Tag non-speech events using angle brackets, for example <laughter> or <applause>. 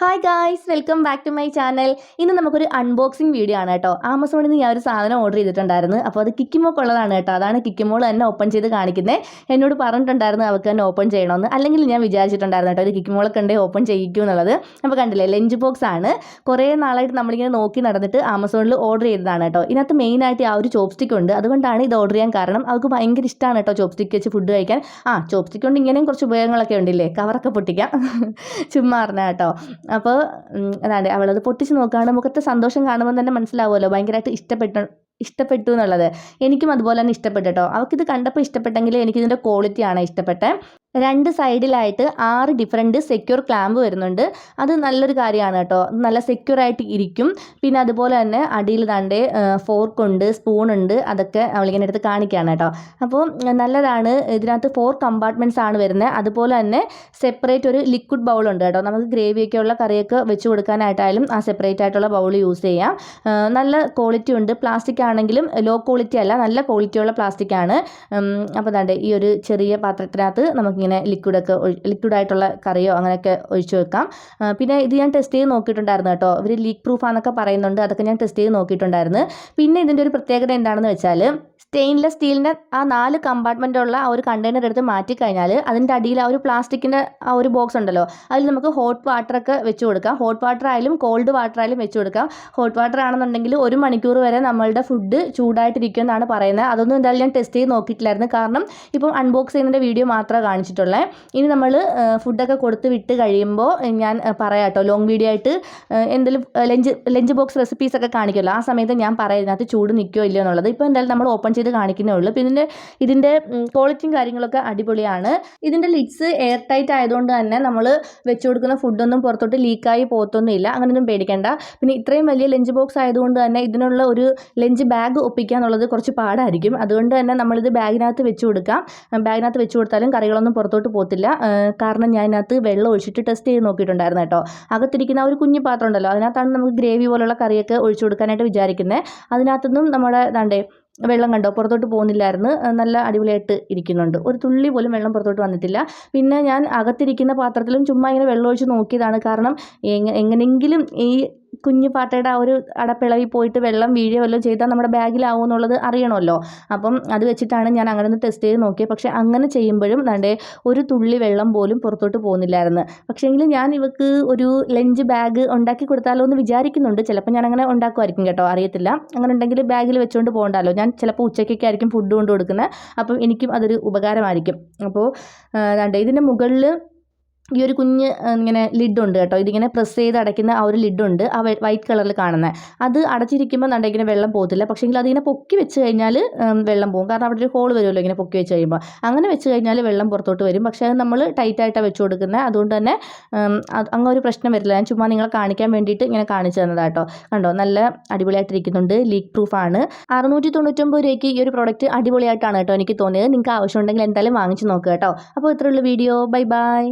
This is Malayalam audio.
Hi guys welcome back to my channel ഇന്ന് നമുക്കൊരു അൺബോക്സിങ് വീഡിയോ ആണ് കേട്ടോ. ആമസോണിൽ നിന്ന് ഞാൻ ഒരു സാധനം ഓർഡർ ചെയ്തിട്ടുണ്ടായിരുന്നു. അപ്പോൾ അത് കിക്കിമോക്കുള്ളതാണ് കേട്ടോ. അതാണ് കിക്കിമോൾ തന്നെ ഓപ്പൺ ചെയ്ത് കാണിക്കുന്നത് എന്നോട് പറഞ്ഞിട്ടുണ്ടായിരുന്നു അവർക്ക് തന്നെ ഓപ്പൺ ചെയ്യണമെന്ന് അല്ലെങ്കിൽ ഞാൻ വിചാരിച്ചിട്ടുണ്ടായിരുന്നു കേട്ടോ ഒരു കിക്കിമോളൊക്കെ ഉണ്ടെങ്കിൽ ഓപ്പൺ ചെയ്യിക്കും എന്നുള്ളത്. അപ്പോൾ കണ്ടില്ലേ ലഞ്ച് ബോക്സ് ആണ്. കുറേ നാളായിട്ട് നമ്മളിങ്ങനെ നോക്കി നടന്നിട്ട് ആമസോണിൽ ഓർഡർ ചെയ്തതാണ് കേട്ടോ. ഇതിനകത്ത് മെയിനായിട്ട് ആ ഒരു ചോപ്സ്റ്റിക് ഉണ്ട്. അതുകൊണ്ടാണ് ഇത് ഓർഡർ ചെയ്യാൻ കാരണം അവർക്ക് ഭയങ്കര ഇഷ്ടമാണ് കേട്ടോ ചോപ്സ്റ്റിക്ക് വെച്ച് ഫുഡ് കഴിക്കാൻ. ആ ചോപ്സ്റ്റിക് കൊണ്ട് ഇങ്ങനെയും കുറച്ച് ഉപയോഗങ്ങളൊക്കെ ഉണ്ടില്ലേ? കവറൊക്കെ പൊട്ടിക്കാം. <laughs> ചുമ്മാ കേട്ടോ. അപ്പോൾ അതാണ്ട് അവളത് പൊട്ടിച്ച് നോക്കുകയാണ് മുഖത്തെ സന്തോഷം കാണുമ്പോൾ തന്നെ മനസ്സിലാവുമല്ലോ. ഭയങ്കരമായിട്ട് ഇഷ്ടപ്പെട്ട ഇഷ്ടപ്പെട്ടു എന്നുള്ളത്. എനിക്കും അതുപോലെ തന്നെ ഇഷ്ടപ്പെട്ടു കേട്ടോ അവൾക്കിത് കണ്ടപ്പോൾ ഇഷ്ടപ്പെട്ടെങ്കിൽ എനിക്കിതിന്റെ ക്വാളിറ്റിയാണ് ഇഷ്ടപ്പെട്ടത് രണ്ട് സൈഡിലായിട്ട് ആറ് ഡിഫറെന്റ് സെക്യൂർ ക്ലാമ്പ് വരുന്നുണ്ട്. അത് നല്ലൊരു കാര്യമാണ് കേട്ടോ. നല്ല സെക്യൂർ ആയിട്ട് ഇരിക്കും. പിന്നെ അതുപോലെ തന്നെ അടിയിൽ താണ്ടേ ഫോർക്ക് ഉണ്ട് സ്പൂൺ ഉണ്ട് അതൊക്കെ അവളിങ്ങനെ അടുത്ത് കാണിക്കുകയാണ് കേട്ടോ. അപ്പോൾ നല്ലതാണ്. ഇതിനകത്ത് ഫോർ കമ്പാർട്ട്മെന്റ്സ് ആണ് വരുന്നത്. അതുപോലെ തന്നെ സെപ്പറേറ്റ് ഒരു ലിക്വിഡ് ബൗൾ ഉണ്ട് കേട്ടോ. നമുക്ക് ഗ്രേവിയൊക്കെ ഉള്ള കറിയൊക്കെ വെച്ച് കൊടുക്കാനായിട്ടായാലും ആ സെപ്പറേറ്റ് ആയിട്ടുള്ള ബൗൾ യൂസ് ചെയ്യാം. നല്ല ക്വാളിറ്റി ഉണ്ട്. പ്ലാസ്റ്റിക് ആണെങ്കിലും ലോ ക്വാളിറ്റി അല്ല നല്ല ക്വാളിറ്റിയുള്ള പ്ലാസ്റ്റിക് ആണ്. അപ്പോൾ താണ്ടേ ഈ ഒരു ചെറിയ പാത്രത്തിനകത്ത് നമുക്കിങ്ങനെ ലിക്വിഡൊക്കെ ലിക്വിഡായിട്ടുള്ള കറിയോ അങ്ങനെയൊക്കെ ഒഴിച്ചു വെക്കാം. പിന്നെ ഇത് ഞാൻ ടെസ്റ്റ് ചെയ്ത് നോക്കിയിട്ടുണ്ടായിരുന്നു കേട്ടോ. ഇവർ ലീക്ക് പ്രൂഫാന്നൊക്കെ പറയുന്നുണ്ട്. അതൊക്കെ ഞാൻ ടെസ്റ്റ് ചെയ്ത് നോക്കിയിട്ടുണ്ടായിരുന്നു. പിന്നെ ഇതിന്റെ ഒരു പ്രത്യേകത എന്താണെന്ന് വെച്ചാൽ സ്റ്റെയിൻലെസ് സ്റ്റീലിന്റെ ആ നാല് കമ്പാർട്ട്മെന്റുള്ള ആ ഒരു കണ്ടെയ്നർ എടുത്ത് മാറ്റിക്കഴിഞ്ഞാൽ അതിന്റെ അടിയിൽ ആ ഒരു പ്ലാസ്റ്റിക്കിന്റെ ആ ഒരു ബോക്സ് ഉണ്ടല്ലോ. അതിൽ നമുക്ക് ഹോട്ട് വാട്ടറൊക്കെ വെച്ച് കൊടുക്കാം. ഹോട്ട് വാട്ടർ ആയാലും കോൾഡ് വാട്ടർ ആയാലും വെച്ച് കൊടുക്കാം. ഹോട്ട് വാട്ടർ ആണെന്നുണ്ടെങ്കിൽ ഒരു മണിക്കൂർ വരെ നമ്മളുടെ ഫുഡ് ചൂടായിട്ടിരിക്കും എന്നാണ് പറയുന്നത്. അതൊന്നും എന്തായാലും ഞാൻ ടെസ്റ്റ് ചെയ്ത് നോക്കിയിട്ടില്ലായിരുന്നു. കാരണം ഇപ്പം അൺബോക്സ് ചെയ്യുന്നതിന്റെ വീഡിയോ മാത്രമേ കാണിച്ചിട്ടുള്ളേ ഇനി നമ്മൾ ഫുഡൊക്കെ കൊടുത്ത് വിട്ട് കഴിയുമ്പോൾ ഞാൻ പറയാം കേട്ടോ. ലോങ് വീഡിയോ ആയിട്ട് എന്തെങ്കിലും ലഞ്ച് ലഞ്ച് ബോക്സ് റെസിപ്പീസ് ഒക്കെ കാണിക്കുമല്ലോ. ആ സമയത്ത് ഞാൻ പറയാം ഇതിനകത്ത് ചൂട് നിൽക്കുമോ ഇല്ലയോ എന്നുള്ളത്. ഇപ്പോൾ എന്തായാലും നമ്മൾ ഓപ്പൺ ചെയ്ത് കാണിക്കുന്നേ ഉള്ളൂ. അപ്പോൾ ഇതിന്റെ ഇതിന്റെ ക്വാളിറ്റിയും കാര്യങ്ങളൊക്കെ അടിപൊളിയാണ്. ഇതിന്റെ ലിഡ്സ് എയർ ടൈറ്റ് ആയതുകൊണ്ട് തന്നെ നമ്മൾ വെച്ച് കൊടുക്കുന്ന ഫുഡൊന്നും പുറത്തോട്ട് ലീക്കായി പോകത്തൊന്നുമില്ല അങ്ങനെയൊന്നും പേടിക്കേണ്ട. പിന്നെ ഇത്രയും വലിയ ലഞ്ച് ബോക്സ് ആയതുകൊണ്ട് തന്നെ ഇതിനുള്ള ഒരു ലഞ്ച് ബാഗ് ഒപ്പിക്കുക എന്നുള്ളത് കുറച്ച് പാടായിരിക്കും. അതുകൊണ്ട് തന്നെ നമ്മളിത് ബാഗിനകത്ത് വെച്ച് കൊടുക്കാം. ബാഗിനകത്ത് വെച്ച് കൊടുത്താലും കറികളൊന്നും പുറത്തോട്ട് പോകത്തില്ല. കാരണം ഞാൻ ഇതിനകത്ത് വെള്ളം ഒഴിച്ചിട്ട് ടെസ്റ്റ് ചെയ്ത് നോക്കിയിട്ടുണ്ടായിരുന്നു കേട്ടോ. അകത്തിരിക്കുന്ന ഒരു കുഞ്ഞു പാത്രം ഉണ്ടല്ലോ അതിനകത്താണ് നമുക്ക് ഗ്രേവി പോലുള്ള കറിയൊക്കെ ഒഴിച്ചു കൊടുക്കാനായിട്ട് വിചാരിക്കുന്നത് അതിനകത്തുനിന്നും നമ്മുടെ ദാണ്ടേ വെള്ളം കണ്ടോ പുറത്തോട്ട് പോകുന്നില്ലായിരുന്നു. നല്ല അടിപൊളിയായിട്ട് ഇരിക്കുന്നുണ്ട്. ഒരു തുള്ളി പോലും വെള്ളം പുറത്തോട്ട് വന്നിട്ടില്ല. പിന്നെ ഞാൻ അകത്തിരിക്കുന്ന പാത്രത്തിലും ചുമ്മാ ഇങ്ങനെ വെള്ളം ഒഴിച്ച് നോക്കിയതാണ് കാരണം എങ്ങനെയെങ്കിലും ഈ കുഞ്ഞു പാട്ടയുടെ ആ ഒരു അടപ്പിളവി പോയിട്ട് വെള്ളം വീഴുകയോ വല്ലതും ചെയ്താൽ നമ്മുടെ ബാഗിലാവും എന്നുള്ളത് അറിയണമല്ലോ. അപ്പം അത് വെച്ചിട്ടാണ് ഞാൻ അങ്ങനെ ഒന്ന് ടെസ്റ്റ് ചെയ്ത് നോക്കിയത് പക്ഷേ അങ്ങനെ ചെയ്യുമ്പോഴും ദാണ്ടേ ഒരു തുള്ളി വെള്ളം പോലും പുറത്തോട്ട് പോകുന്നില്ലായിരുന്നു. പക്ഷേങ്കിൽ ഞാൻ ഇവക്ക് ഒരു ലഞ്ച് ബാഗ് ഉണ്ടാക്കി കൊടുത്താലോ എന്ന് വിചാരിക്കുന്നുണ്ട്. ചിലപ്പോൾ ഞാൻ അങ്ങനെ ഉണ്ടാക്കുമായിരിക്കും കേട്ടോ. അറിയത്തില്ല. അങ്ങനെ ഉണ്ടെങ്കിൽ ബാഗിൽ വെച്ചുകൊണ്ട് പോകണ്ടല്ലോ. ഞാൻ ചിലപ്പോൾ ഉച്ചയ്ക്കൊക്കെ ആയിരിക്കും ഫുഡ് കൊണ്ട് കൊടുക്കുന്നത് അപ്പം എനിക്കും അതൊരു ഉപകാരമായിരിക്കും. അപ്പോൾ ഇതിന്റെ മുകളിൽ ഈ ഒരു കുഞ്ഞ് ഇങ്ങനെ ലിഡുണ്ട് കേട്ടോ. ഇതിങ്ങനെ പ്രസ് ചെയ്ത് അടയ്ക്കുന്ന ആ ഒരു ലിഡുണ്ട്. ആ വൈറ്റ് കളറിൽ കാണുന്നത് അത് അടച്ചിരിക്കുമ്പോൾ നല്ല ഇങ്ങനെ വെള്ളം പോകത്തില്ല. പക്ഷേങ്കിൽ അതിങ്ങനെ പൊക്കി വെച്ച് കഴിഞ്ഞാൽ വെള്ളം പോകും. കാരണം അവിടെ ഒരു ഹോൾ വരുമല്ലോ ഇങ്ങനെ പൊക്കി വെച്ച് കഴിയുമ്പോൾ അങ്ങനെ വെച്ച് കഴിഞ്ഞാൽ വെള്ളം പുറത്തോട്ട് വരും. പക്ഷേ അത് നമ്മൾ ടൈറ്റായിട്ടാണ് വെച്ച് കൊടുക്കുന്നത് അതുകൊണ്ട് തന്നെ അങ്ങനെ ഒരു പ്രശ്നം വരില്ല. ഞാൻ ചുമ്മാ നിങ്ങളെ കാണിക്കാൻ വേണ്ടിയിട്ട് ഇങ്ങനെ കാണിച്ചു തന്നതാട്ടോ കണ്ടോ? നല്ല അടിപൊളിയായിട്ടിരിക്കുന്നുണ്ട്. ലീക്ക് പ്രൂഫാണ് അറുന്നൂറ്റി തൊണ്ണൂറ്റൊമ്പത് രൂപയ്ക്ക് ഈ ഒരു പ്രോഡക്റ്റ് അടിപൊളിയായിട്ടാണ് കേട്ടോ എനിക്ക് തോന്നിയത്. നിങ്ങൾക്ക് ആവശ്യമുണ്ടെങ്കിൽ എന്തായാലും വാങ്ങിച്ച് നോക്കുക കേട്ടോ. അപ്പോൾ ഇത്രയുള്ള വീഡിയോ. Bye bye.